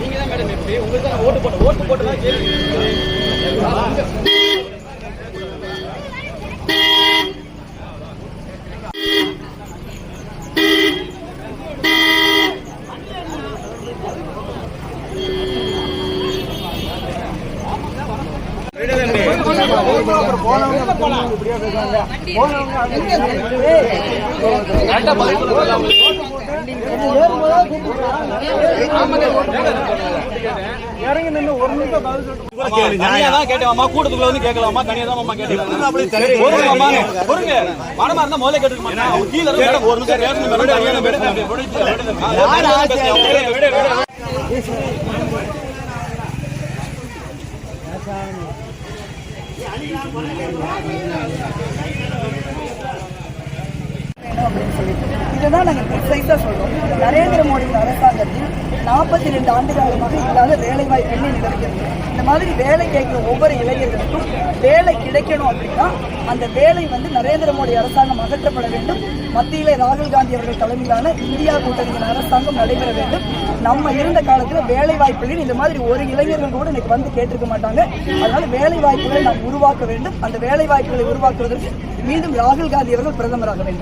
நீங்க தான் மேடம் எப்படி உங்களுக்கு தான் ஓட்டு போட்டு ஓட்டு போட்டு தான் கேள்வி. இறங்கி நின்று ஒரு நிமிஷம் பதில் சொல்லிட்டு தனியா தான் கேட்டேன் கூட்டத்துக்குள்ள வந்து கேட்கலாமா தனியா தான் அம்மா கேட்டேன் அம்மா இருந்தா முதல்ல கேட்டுக்க கீழே ஒரு நிமிஷம் பேசணும் விடு, விடு, இதுதான் நாங்கள் ப்ரிசைஸாக சொல்றோம். நரேந்திர மோடியின் அரசாங்கத்தில் நாற்பத்தி ரெண்டு ஆண்டு காலமாக இல்லாத வேலை வாய்ப்பின்மை நிலவுகிறது இந்த மாதிரி வேலை கேட்கிற ஒவ்வொரு இளைஞர்களுக்கும் வேலை கிடைக்கணும் அப்படின்னா அந்த வேலை வந்து நரேந்திர மோடி அரசாங்கம் அகற்றப்பட வேண்டும். மத்தியிலே ராகுல் காந்தி அவர்கள் தலைமையிலான இந்தியா கூட்டணியின் அரசாங்கம் நடைபெற வேண்டும். நம்ம இருந்த காலத்தில் வேலை வாய்ப்புகள் இந்த மாதிரி ஒரு இளைஞர்கள் கூட இன்னைக்கு வந்து கேட்டிருக்க மாட்டாங்க. அதனால வேலை வாய்ப்புகளை நாம் உருவாக்க வேண்டும். அந்த வேலை வாய்ப்புகளை உருவாக்குவதற்கு மீண்டும் ராகுல் காந்தி அவர்கள் பிரதமராக வேண்டும்.